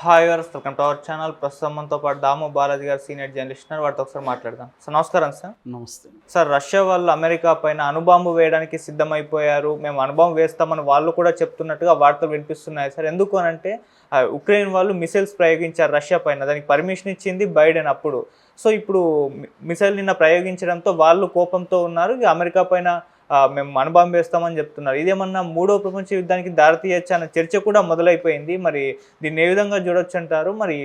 Hi గారు welcome to our channel ప్రస్తుతం మనతో పాటు దాము బాలాజీ గారు సీనియర్ జర్నలిస్ట్ వాటితో ఒకసారి మాట్లాడదాం. సార్ నమస్కారం సార్. నమస్తే. సార్ రష్యా వాళ్ళు అమెరికా పైన అణుబాంబు వేయడానికి సిద్ధమైపోయారు. మేము అణుబాంబు వేస్తామని వాళ్ళు కూడా చెప్తున్నట్టుగా వార్తలు వినిపిస్తున్నాయి సార్. ఎందుకు అంటే ఉక్రెయిన్ వాళ్ళు మిసైల్స్ ప్రయోగించారు రష్యా పైన. దానికి పర్మిషన్ ఇచ్చింది బైడెన్ అప్పుడు. సో ఇప్పుడు మిసైల్ నిన్న ప్రయోగించడంతో వాళ్ళు కోపంతో ఉన్నారు. అమెరికా పైన మేము అణుబాంబు వేస్తామని చెప్తున్నారు. ఇదేమన్నా మూడో ప్రపంచ యుద్ధానికి దారితీయచ్చు అన్న చర్చ కూడా మొదలైపోయింది. మరి దీన్ని ఏ విధంగా చూడొచ్చు అంటారు? మరి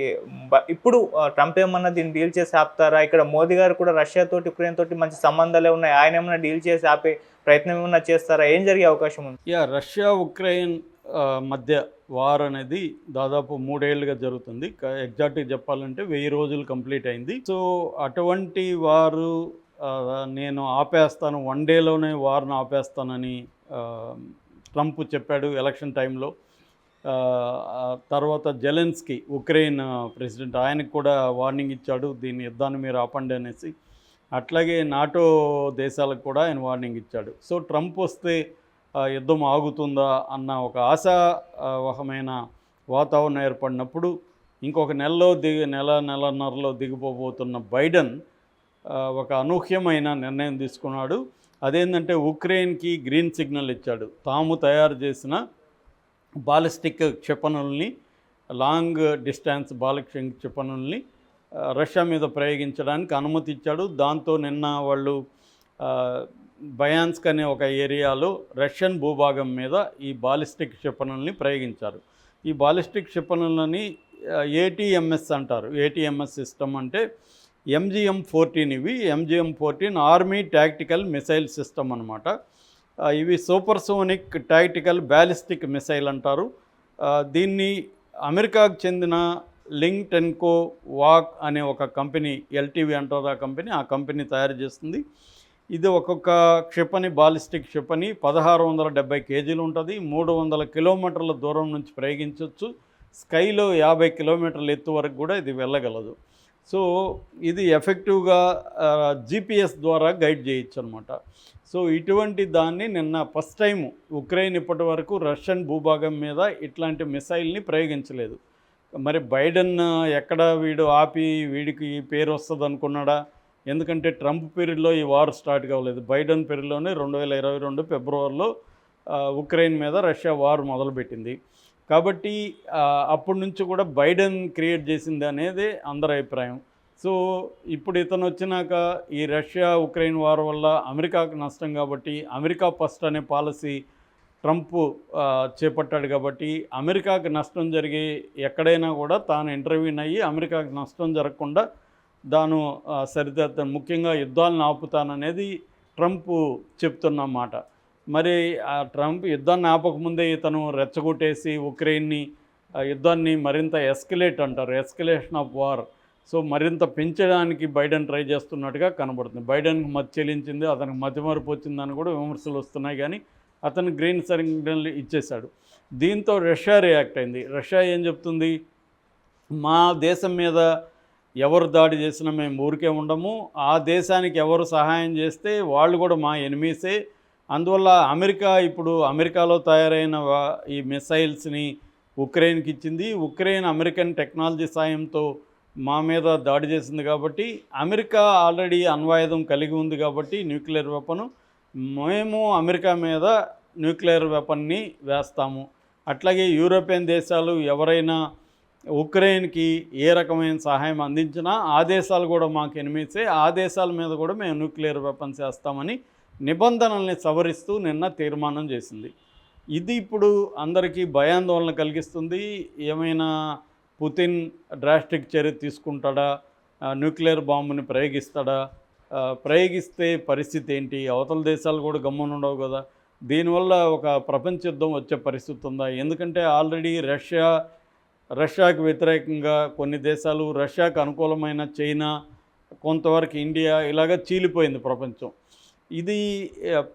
ఇప్పుడు ట్రంప్ ఏమన్నా దీన్ని డీల్ చేసి ఆపుతారా? ఇక్కడ మోదీ గారు కూడా రష్యా తోటి ఉక్రెయిన్ తోటి మంచి సంబంధాలే ఉన్నాయి. ఆయన ఏమన్నా డీల్ చేసి ఆపే ప్రయత్నం ఏమన్నా చేస్తారా? ఏం జరిగే అవకాశం ఉంది? యా రష్యా ఉక్రెయిన్ మధ్య వార్ అనేది దాదాపు మూడేళ్ళుగా జరుగుతుంది. ఎగ్జాక్ట్గా చెప్పాలంటే వెయ్యి రోజులు కంప్లీట్ అయింది. సో అటువంటి వారు నేను ఆపేస్తాను వన్ డేలోనే వార్ను ఆపేస్తానని ట్రంప్ చెప్పాడు ఎలక్షన్ టైంలో. తర్వాత జెలెన్స్కి ఉక్రెయిన్ ప్రెసిడెంట్ ఆయనకు కూడా వార్నింగ్ ఇచ్చాడు దీని యుద్ధాన్ని మీరు ఆపండి అనేసి. అట్లాగే నాటో దేశాలకు కూడా ఆయన వార్నింగ్ ఇచ్చాడు. సో ట్రంప్ వస్తే యుద్ధం ఆగుతుందా అన్న ఒక ఆశావహమైన వాతావరణం ఏర్పడినప్పుడు ఇంకొక నెలలో దిగి నెల నెలన్నరలో దిగిపోబోతున్న బైడెన్ ఒక అనూహ్యమైన నిర్ణయం తీసుకున్నాడు. అదేంటంటే ఉక్రెయిన్కి గ్రీన్ సిగ్నల్ ఇచ్చాడు. తాము తయారు చేసిన బాలిస్టిక్ క్షిపణుల్ని లాంగ్ డిస్టెన్స్ బాలిస్టిక్ క్షిపణుల్ని రష్యా మీద ప్రయోగించడానికి అనుమతి ఇచ్చాడు. దాంతో నిన్న వాళ్ళు బయాన్స్క్ అనే ఒక ఏరియాలో రష్యన్ భూభాగం మీద ఈ బాలిస్టిక్ క్షిపణుల్ని ప్రయోగించారు. ఈ బాలిస్టిక్ క్షిపణులని ఏటీఎంఎస్ అంటారు. ఏటీఎంఎస్ సిస్టమ్ అంటే ఎంజిఎం ఫోర్టీన్ ఇవి. MGM fourteen army tactical missile system అనమాట ఇవి సూపర్సోనిక్ టాక్టికల్ బ్యాలిస్టిక్ మిసైల్ అంటారు. దీన్ని అమెరికాకు చెందిన లింక్ టెన్కో వాక్ అనే ఒక కంపెనీ ఎల్టీవీ అంటారు ఆ కంపెనీ ఆ కంపెనీ తయారు చేస్తుంది. ఇది ఒక్కొక్క క్షిపణి బాలిస్టిక్ క్షిపణి పదహారు వందల డెబ్బై కేజీలు ఉంటుంది. మూడు వందల కిలోమీటర్ల దూరం నుంచి ప్రయోగించవచ్చు స్కైలో యాభై కిలోమీటర్ల ఎత్తు వరకు కూడా ఇది వెళ్ళగలదు. సో ఇది ఎఫెక్టివ్గా జీపీఎస్ ద్వారా గైడ్ చేయొచ్చు అనమాట సో ఇటువంటి దాన్ని నిన్న ఫస్ట్ టైం ఉక్రెయిన్ ఇప్పటి వరకు రష్యన్ భూభాగం మీద ఇట్లాంటి మిసైల్ని ప్రయోగించలేదు. మరి బైడెన్ ఎక్కడ వీడు ఆపి వీడికి పేరు వస్తుంది అనుకున్నాడా ఎందుకంటే ట్రంప్ పీరియడ్లో ఈ వార్ స్టార్ట్ కావలేదు. బైడెన్ పీరియడ్లోనే రెండు వేల ఇరవై రెండు ఫిబ్రవరిలో ఉక్రెయిన్ మీద రష్యా వార్ మొదలుపెట్టింది. కాబట్టి అప్పటి నుంచి కూడా బైడెన్ క్రియేట్ చేసింది అనేది అందరి అభిప్రాయం. సో ఇప్పుడు ఇతను వచ్చినాక ఈ రష్యా ఉక్రెయిన్ వార్ వల్ల అమెరికాకు నష్టం కాబట్టి అమెరికా ఫస్ట్ అనే పాలసీ ట్రంప్ చేపట్టాడు కాబట్టి అమెరికాకు నష్టం జరిగి ఎక్కడైనా కూడా తాను ఇంటర్వ్యూన్ అయ్యి అమెరికాకు నష్టం జరగకుండా దాను సరిదిద్దాను ముఖ్యంగా యుద్ధాలను ఆపుతాననేది ట్రంప్ చెప్తున్నమాట మరి ఆ ట్రంప్ యుద్ధాన్ని ఆపకముందే ఇతను రెచ్చగొట్టేసి ఉక్రెయిన్ని యుద్ధాన్ని మరింత ఎస్కలేట్ అంటారు ఎస్కలేషన్ ఆఫ్ వార్. సో మరింత పెంచడానికి బైడెన్ ట్రై చేస్తున్నట్టుగా కనబడుతుంది. బైడెన్కి మతి చెల్లించింది అతనికి మతిమరుపు వచ్చిందని కూడా విమర్శలు వస్తున్నాయి కానీ అతను గ్రీన్ సిగ్నల్ ఇచ్చేశాడు. దీంతో రష్యా రియాక్ట్ అయింది. రష్యా ఏం చెప్తుంది? మా దేశం మీద ఎవరు దాడి చేసినా మేము ఊరికే ఉండము. ఆ దేశానికి ఎవరు సహాయం చేస్తే వాళ్ళు కూడా మా ఎనిమీసే. అందువల్ల అమెరికా ఇప్పుడు అమెరికాలో తయారైన ఈ మిసైల్స్ని ఉక్రెయిన్కి ఇచ్చింది. ఉక్రెయిన్ అమెరికన్ టెక్నాలజీ సాయంతో మా మీద దాడి చేసింది కాబట్టి అమెరికా ఆల్రెడీ అణ్వాయుధం కలిగి ఉంది కాబట్టి న్యూక్లియర్ వెపను. మేము అమెరికా మీద న్యూక్లియర్ వెపన్ని వేస్తాము. అట్లాగే యూరోపియన్ దేశాలు ఎవరైనా ఉక్రెయిన్కి ఏ రకమైన సహాయం అందించినా ఆ దేశాలు కూడా మాకు ఎనిమిసే ఆ దేశాల మీద కూడా మేము న్యూక్లియర్ వెపన్స్ వేస్తామని నిబంధనల్ని సవరిస్తూ నిన్న తీర్మానం చేసింది. ఇది ఇప్పుడు అందరికీ భయాందోళన కలిగిస్తుంది. ఏమైనా పుతిన్ డ్రాస్టిక్ చర్య తీసుకుంటాడా? న్యూక్లియర్ బాంబుని ప్రయోగిస్తాడా? ప్రయోగిస్తే పరిస్థితి ఏంటి? అవతల దేశాలు కూడా గమ్మునుండవు కదా. దీనివల్ల ఒక ప్రపంచ యుద్ధం వచ్చే పరిస్థితి ఉందా? ఎందుకంటే ఆల్రెడీ రష్యా రష్యాకు వ్యతిరేకంగా కొన్ని దేశాలు రష్యాకు అనుకూలమైన చైనా కొంతవరకు ఇండియా ఇలాగ చీలిపోయింది ప్రపంచం. ఇది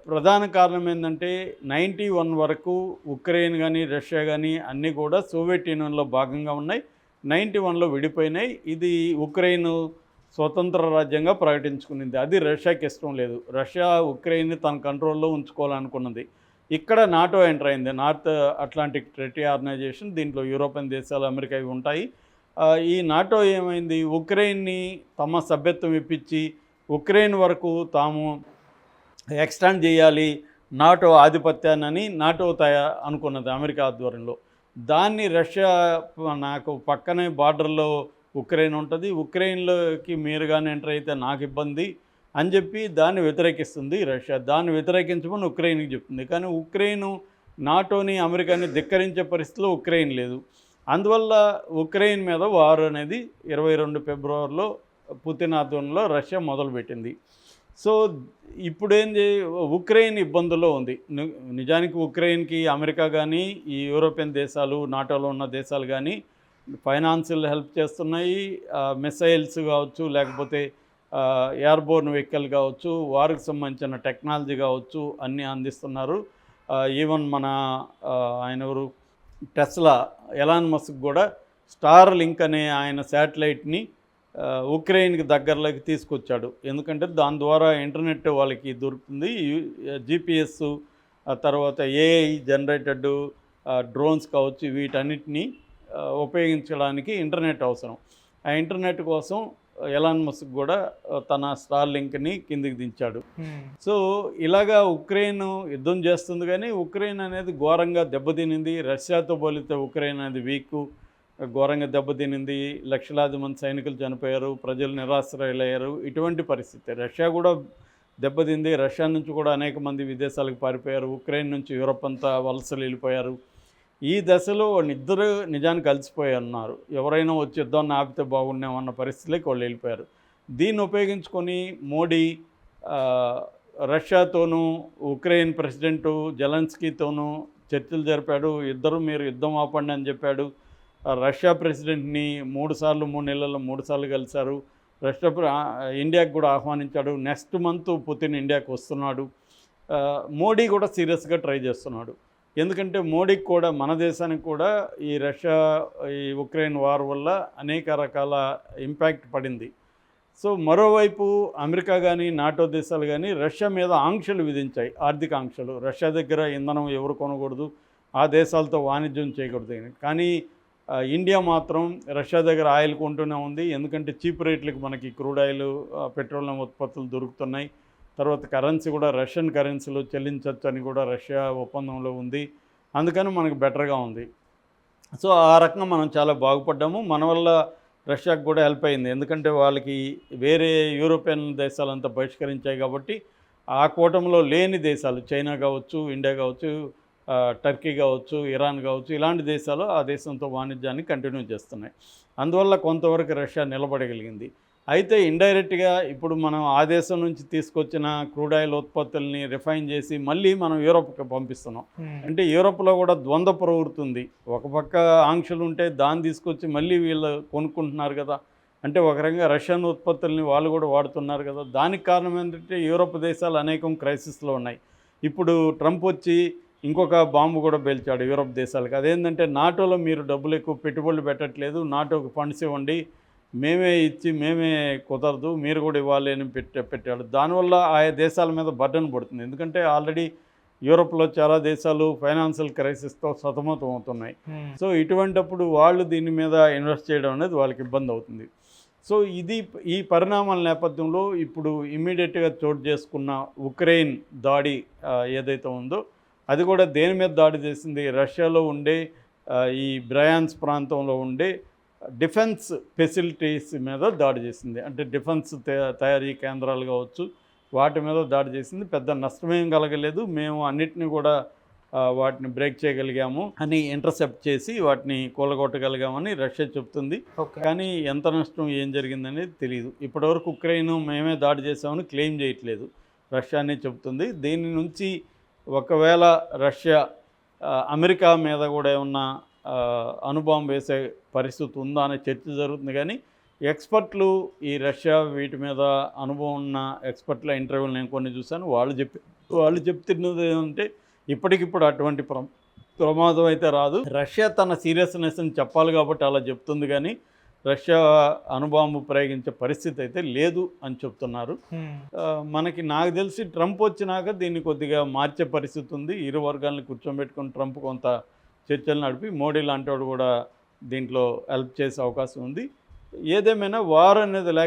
ప్రధాన కారణం ఏంటంటే నైంటీ వన్ వరకు ఉక్రెయిన్ కానీ రష్యా కానీ అన్నీ కూడా సోవియట్ యూనియన్లో భాగంగా ఉన్నాయి. నైంటీ వన్లో విడిపోయినాయి. ఇది ఉక్రెయిన్ స్వతంత్ర రాజ్యంగా ప్రకటించుకునింది. అది రష్యాకి ఇష్టం లేదు. రష్యా ఉక్రెయిన్ని తన కంట్రోల్లో ఉంచుకోవాలనుకున్నది. ఇక్కడ నాటో ఎంటర్ అయింది. నార్త్ అట్లాంటిక్ ట్రెటీ ఆర్గనైజేషన్ దీంట్లో యూరోపియన్ దేశాలు అమెరికా ఇవి ఉంటాయి. ఈ నాటో ఏమైంది? ఉక్రెయిన్ని తమ సభ్యత్వం ఇప్పించి ఉక్రెయిన్ వరకు తాము ఎక్స్టాండ్ చేయాలి నాటో ఆధిపత్యాన్ని నాటో తయా అనుకున్నది అమెరికా ఆధ్వర్యంలో. దాన్ని రష్యా నాకు పక్కనే బార్డర్లో ఉక్రెయిన్ ఉంటుంది. ఉక్రెయిన్లోకి మీరుగానే ఎంటర్ అయితే నాకు ఇబ్బంది అని చెప్పి దాన్ని వ్యతిరేకిస్తుంది రష్యా. దాన్ని వ్యతిరేకించమని ఉక్రెయిన్కి చెప్తుంది. కానీ ఉక్రెయిన్ నాటోని అమెరికాని ధిక్కరించే పరిస్థితిలో ఉక్రెయిన్ లేదు. అందువల్ల ఉక్రెయిన్ మీద వారు అనేది ఇరవై రెండు ఫిబ్రవరిలో పుతిన్ ఆధ్వర్యంలో రష్యా మొదలుపెట్టింది. సో ఇప్పుడేంది ఉక్రెయిన్ ఇబ్బందుల్లో ఉంది. నిజానికి ఉక్రెయిన్కి అమెరికా కానీ ఈ యూరోపియన్ దేశాలు నాటోలో ఉన్న దేశాలు కానీ ఫైనాన్షియల్ హెల్ప్ చేస్తున్నాయి. మిసైల్స్ కావచ్చు లేకపోతే ఎయిర్బోర్న్ వెహికల్ కావచ్చు వారికి సంబంధించిన టెక్నాలజీ కావచ్చు అన్నీ అందిస్తున్నారు. ఈవెన్ మన ఆయన ఎవరు టెస్లా ఎలాన్ మస్క్ కూడా స్టార్ లింక్ అనే ఆయన శాటిలైట్ని ఉక్రెయిన్కి దగ్గరలోకి తీసుకొచ్చాడు. ఎందుకంటే దాని ద్వారా ఇంటర్నెట్ వాళ్ళకి దొరుకుతుంది. జిపిఎస్ తర్వాత ఏఐ జనరేటెడ్ డ్రోన్స్ కావచ్చు వీటన్నిటిని ఉపయోగించడానికి ఇంటర్నెట్ అవసరం. ఆ ఇంటర్నెట్ కోసం ఎలాన్ మస్క్ కూడా తన స్టార్ లింక్ని కిందికి దించాడు. సో ఇలాగా ఉక్రెయిన్ యుద్ధం చేస్తుంది కానీ ఉక్రెయిన్ అనేది ఘోరంగా దెబ్బతినింది. రష్యాతో పోలితే ఉక్రెయిన్ అనేది వీక్. ఘోరంగా దెబ్బతినింది. లక్షలాది మంది సైనికులు చనిపోయారు. ప్రజలు నిరాశ్రయులయ్యారు. ఇటువంటి పరిస్థితి. రష్యా కూడా దెబ్బతింది. రష్యా నుంచి కూడా అనేక మంది విదేశాలకు పారిపోయారు. ఉక్రెయిన్ నుంచి యూరప్ అంతా వలసలు వెళ్ళిపోయారు. ఈ దశలో వాళ్ళిద్దరూ నిజాన్ని కలిసిపోయి ఉన్నారు ఎవరైనా వచ్చి యుద్ధాన్ని ఆపితే బాగుండేమన్న పరిస్థితులకి వాళ్ళు వెళ్ళిపోయారు. దీన్ని ఉపయోగించుకొని మోడీ రష్యాతోనూ ఉక్రెయిన్ ప్రెసిడెంటు జెలెన్స్కీతోనూ చర్చలు జరిపాడు. ఇద్దరు మీరు యుద్ధం ఆపండి అని చెప్పాడు. రష్యా ప్రెసిడెంట్ని మూడు సార్లు మూడు నెలల్లో మూడు సార్లు కలిశారు. రష్యా ప్ర- ఇండియాకి కూడా ఆహ్వానించాడు. నెక్స్ట్ మంత్ పుతిన్ ఇండియాకు వస్తున్నాడు. మోడీ కూడా సీరియస్గా ట్రై చేస్తున్నాడు. ఎందుకంటే మోడీకి కూడా మన దేశానికి కూడా ఈ రష్యా ఈ ఉక్రెయిన్ వార్ వల్ల అనేక రకాల ఇంపాక్ట్ పడింది. సో మరోవైపు అమెరికా కానీ నాటో దేశాలు కానీ రష్యా మీద ఆంక్షలు విధించాయి. ఆర్థిక ఆంక్షలు. రష్యా దగ్గర ఇంధనం ఎవరు కొనకూడదు. ఆ దేశాలతో వాణిజ్యం చేయకూడదు. కానీ ఇండియా మాత్రం రష్యా దగ్గర ఆయిల్ కొంటూనే ఉంది. ఎందుకంటే చీప్ రేట్లకు మనకి క్రూడ్ ఆయిల్ పెట్రోలియం ఉత్పత్తులు దొరుకుతున్నాయి. తర్వాత కరెన్సీ కూడా రష్యన్ కరెన్సీలో చెల్లించవచ్చు అని కూడా రష్యా ఒప్పందంలో ఉంది. అందుకని మనకు బెటర్గా ఉంది. సో ఆ రకంగా మనం చాలా బాగుపడ్డాము. మన వల్ల రష్యాకు కూడా హెల్ప్ అయింది. ఎందుకంటే వాళ్ళకి వేరే యూరోపియన్ దేశాలంతా బహిష్కరించాయి కాబట్టి ఆ కూటమిలో లేని దేశాలు చైనా కావచ్చు ఇండియా కావచ్చు టర్కీ కావచ్చు ఇరాన్ కావచ్చు ఇలాంటి దేశాలు ఆ దేశంతో వాణిజ్యాన్ని కంటిన్యూ చేస్తున్నాయి. అందువల్ల కొంతవరకు రష్యా నిలబడగలిగింది. అయితే ఇండైరెక్ట్గా ఇప్పుడు మనం ఆ దేశం నుంచి తీసుకొచ్చిన క్రూడ్ ఆయిల్ ఉత్పత్తుల్ని రిఫైన్ చేసి మళ్ళీ మనం యూరోప్కి పంపిస్తున్నాం. అంటే యూరోప్లో కూడా ద్వంద్వ ప్రవృత్తి ఉంది. ఒక పక్క ఆంక్షలు ఉంటే దాన్ని తీసుకొచ్చి మళ్ళీ వీళ్ళు కొనుక్కుంటున్నారు కదా. అంటే ఒక రకంగా రష్యన్ ఉత్పత్తుల్ని వాళ్ళు కూడా వాడుతున్నారు కదా. దానికి కారణం ఏంటంటే యూరోప్ దేశాలు అనేకం క్రైసిస్లో ఉన్నాయి. ఇప్పుడు ట్రంప్ వచ్చి ఇంకొక బాంబు కూడా పేల్చాడు యూరోప్ దేశాలకు. అదేంటంటే నాటోలో మీరు డబ్బులు ఎక్కువ పెట్టుబడులు పెట్టట్లేదు నాటోకి ఫండ్స్ ఇవ్వండి మేమే ఇచ్చి మేమే కుదరదు మీరు కూడా ఇవ్వాలి అని పెట్ట పెట్టాడు. దానివల్ల ఆయా దేశాల మీద బర్డన్ పడుతుంది. ఎందుకంటే ఆల్రెడీ యూరోప్లో చాలా దేశాలు ఫైనాన్షియల్ క్రైసిస్తో సతమతం అవుతున్నాయి. సో ఇటువంటప్పుడు వాళ్ళు దీని మీద ఇన్వెస్ట్ చేయడం అనేది వాళ్ళకి ఇబ్బంది అవుతుంది. సో ఇది ఈ పరిణామాల నేపథ్యంలో ఇప్పుడు ఇమ్మీడియట్గా చోటు చేసుకున్న ఉక్రెయిన్ దాడి ఏదైతే ఉందో అది కూడా దేని మీద దాడి చేసింది? రష్యాలో ఉండే ఈ బ్రయాన్స్ ప్రాంతంలో ఉండే డిఫెన్స్ ఫెసిలిటీస్ మీద దాడి చేసింది. అంటే డిఫెన్స్ తయా- తయారీ కేంద్రాలు కావచ్చు వాటి మీద దాడి చేసింది. పెద్ద నష్టమేం కలగలేదు. మేము అన్నిటిని కూడా వాటిని బ్రేక్ చేయగలిగాము అని ఇంటర్సెప్ట్ చేసి వాటిని కూలగొట్టగలిగామని రష్యా చెప్తుంది. కానీ ఎంత నష్టం ఏం జరిగిందనేది తెలియదు ఇప్పటివరకు ఉక్రెయిన్ మేమే దాడి చేసామని క్లెయిమ్ చేయట్లేదు. రష్యానే చెప్తుంది. దీని నుంచి ఒకవేళ రష్యా అమెరికా మీద కూడా ఏమన్నా అనుభవం వేసే పరిస్థితి ఉందా అనే చర్చ జరుగుతుంది. కానీ ఎక్స్పర్ట్లు ఈ రష్యా వీటి మీద అనుభవం ఉన్న ఎక్స్పర్ట్ల ఇంటర్వ్యూలు నేను కొన్ని చూశాను. వాళ్ళు చెప్పి వాళ్ళు చెప్తున్నది ఏంటంటే ఇప్పటికిప్పుడు అటువంటి ప్ర ప్రమాదం అయితే రాదు. రష్యా తన సీరియస్నెస్ని చెప్పాలి కాబట్టి అలా చెప్తుంది. కానీ రష్యా అణుబాంబు ప్రయోగించే పరిస్థితి అయితే లేదు అని చెప్తున్నారు. మనకి నాకు తెలిసి ట్రంప్ వచ్చినాక దీన్ని కొద్దిగా మార్చే పరిస్థితి ఉంది. ఇరు వర్గాలను కూర్చోబెట్టుకుని ట్రంప్ కొంత చర్చలు నడిపి మోడీ లాంటి కూడా దీంట్లో హెల్ప్ చేసే అవకాశం ఉంది. ఏదేమైనా వార్ అనేది లేక